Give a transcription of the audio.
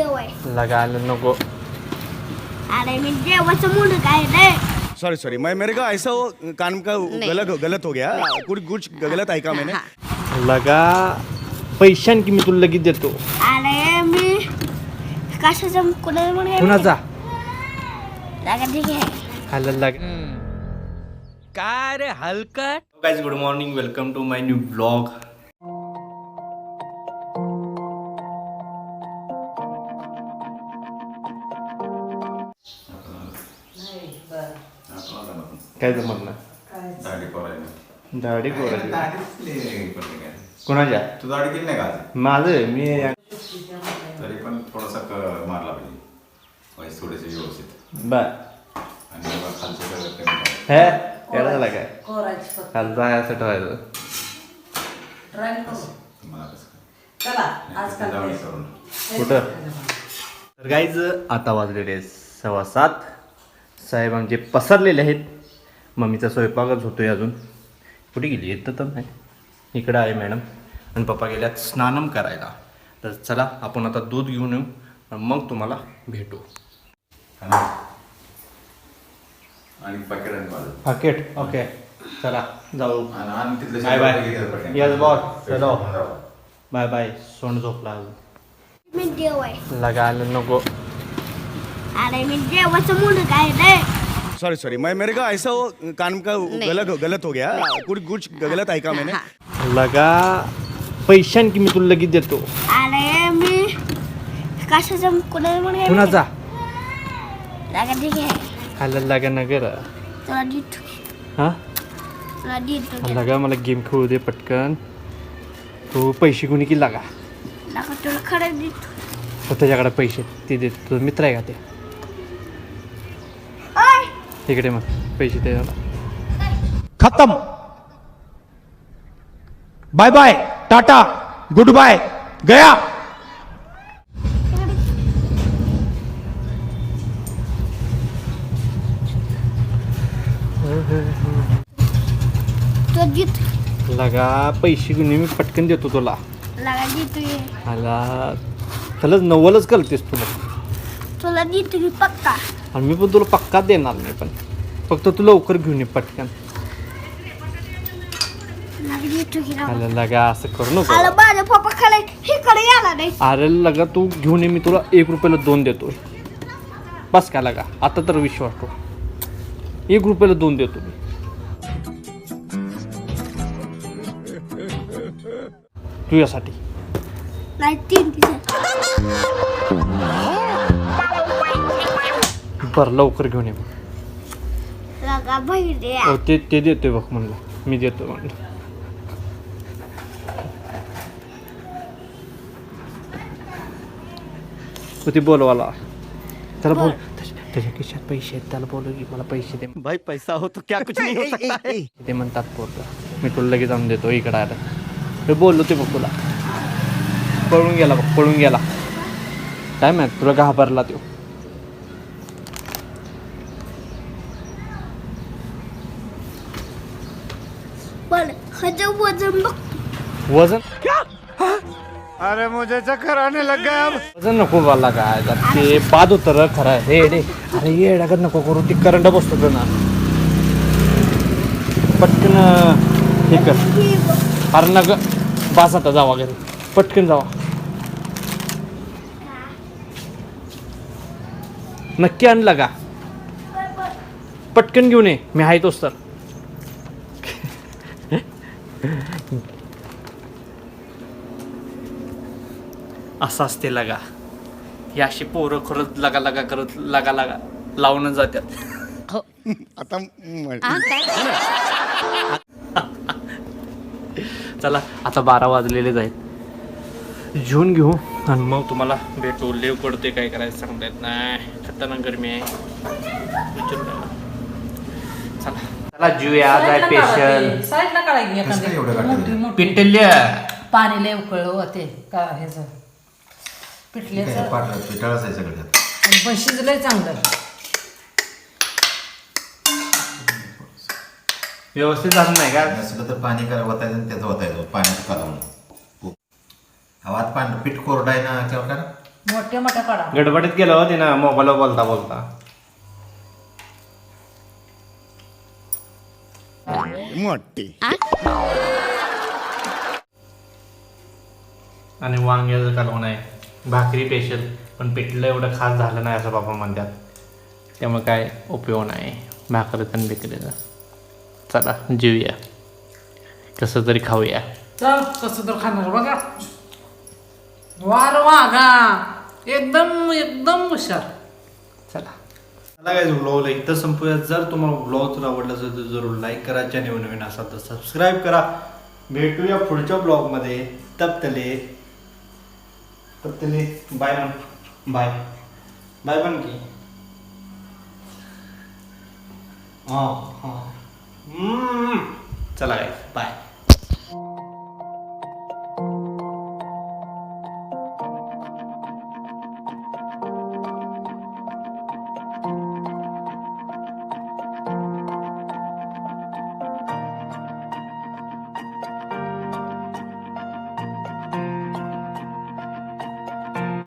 आहे लगायला नको. अरे मी देवाचं मुलं काय रे? सॉरी सॉरी मैं मेरे का ऐसा वो कान का गलत गलत हो गया। कुछ कुछ गलत ऐका मैंने? लगा पैशान की मी तुला लगेच देतो. अरे मी कशाचं कुणाला म्हणून कुणाचा? लागा ठीक आहे. खायला लाग. काय रे हलकट? Guys good morning welcome to my new blog काय जमत ना दाढी पडायला दाढी कोरायची कोणाच्या? तू दाढी केली नाही का आज? माझं मी तरी पण थोडासा क- मारला पाहिजे. थोडेसे व्यवस्थित. बर. आणि मग खालचं सगळं कमी करा. हे याला झाला काय? कोरायची फक्त. खालचा आहे असं ठेवायचं. ड्रॉइंग करू. तुम्हाला कसं चला नाही, आजकाल दाढी ते- करून कुठं? तर गाईज आता वाजलेले सव्वा सात. साहेब आमचे पसरलेले आहेत मम्मीचा स्वयंपाकच होतोय अजून. कुठे गेली? येत तर नाही. इकडं आहे मॅडम. आणि पप्पा गेल्यात स्नानम करायला. तर चला आपण आता दूध घेऊन येऊ आणि मग तुम्हाला भेटू. आणि पाकिट पाकेट ओके चला जाऊ. Bye bye. Yes, boss. चलो. बाय बाय सोंड झोपला अजून. आहे. लगायला नको. अरे मी देवाचं मुलं काय रे? सॉरी सॉरी मैं मेरे का ऐसा वो कान का गलत गलत हो गया। कुछ कुछ गलत ऐका मैंने। लगा पैशान की मी तुला लगेच देतो। अरे मी कशाचं कुणाला म्हणून कुणाचा? लागा ठीक आहे लागा ना गर. तुला देतो हा? तुला देतो लागा मला गेम खेळू दे पटकन. तू पैसे कोणी की लागा? लागा तुला खरं देतो. तर त्याच्याकडे पैसे ते देत. तुझा मित्र आहे का ते? तिकडे मग पैसे दे मला खत्म. Bye bye tata goodbye गया लगा पैसे कोणी मी पटकन देतो तुला. लागा. मला खरंच नवलच करतेस तुला तुला देतो मी पक्का. आणि मी पण तुला पक्का देणार नाही पण. फक्त तू लवकर घेऊन ये पटकन. की लागा. असं करू नको. आला माझा पप्पा खाली इकडे याला नाही. अरे लगा तू घेऊन ये मी तुला एक रुपयाला दोन देतो. बस का लगा? आता तर विश्वास ठेव. एक रुपयाला दोन देतो मी. तुझ्यासाठी. नाही तीन दिवसात. बरं लवकर घेऊन ये अहो, ते ते देतोय बघ म्हणलं. मी देतो म्हणलं. तू ते बोलवाला. त्याला बोल. त्याच्या त्याच्या खिशात पैसे आहेत. त्याला बोलव की मला पैसे दे. भाई पैसा हो तो क्या कुछ नहीं हो सकता है. ते म्हणतात पोरं. मी तुला लगेच आणून देतो इकडं आलं. हे बोललो ते बघ तुला. पळून गेला बघ पळून गेला. काय माहीत तुला घाबरला तो पण हजं वजन? बघ वजन अरे मुझे चक्कर आने लग गया अब। वजन नको मला काय आता ते बाद होतं र खरं. आहे. रे रे अरे ये डागत नको करू ती करंट बसतो ना. पटकन हे कर. ही अरे नग बास आता जावा घरी. पटकन जावा. नक्की आणलं का? पटकन घेऊन ये मी आहे तोच तर. असं असते लगा. ही अशी पोरं खरंच लगा लगा करत लगा लगा लावून जातात आता म- चला आता बारा वाजलेलेच आहेत. जेवून घेऊ आणि मग तुम्हाला भेटू. लेव पडते काय करायचं सांगता येत नाही. खतरनाक गरमी आहे. विचारू नका. चला. चला जीवया. आज आहे स्पेशल साईडला काढायची कसं काय एवढं एखादी काढलं? मोठी. मोठी पिंटल्या पाणी लय उकळलं होते का ह्याचं पिठल्याचं पाटलं पिठाळच आहे सगळं त्यात. आणि पण शिजलंय चांगलं व्यवस्थित झालं नाही का? नसलं तर पाणी करा वतायचं आणि त्याचं वतायचं. पाण्यात कालवून हवात पाणी पीठ कोरडं आहे ना किंवा काय मोठ्या मोठ्या कडा गडबडीत गेलो होते ना मोबाईलवर बोलता बोलता. मोठी. आणि वांग्याचं कालवण आहे. भाकरी पेशल पण पिठलं एवढं खास झालं नाही असं बाबा म्हणतात. त्यामुळे काय उपयोग नाही. भाकरीचं आणि बिकरीचं चला जेऊया. कसं तरी खाऊया. चल कसं तर खाणार बघा. वार वाघा. एकदम एकदम हुशार. चला. चला काय ब्लॉगला इथं संपूया. जर तुम्हाला ब्लॉग जर आवडला असेल तर जरूर लाईक करा. चॅनल नवीन असाल तर सबस्क्राईब करा. भेटूया पुढच्या ब्लॉगमध्ये तर तपतले बाय म्हण बाय. बाय म्हण की. हां हां. चला काय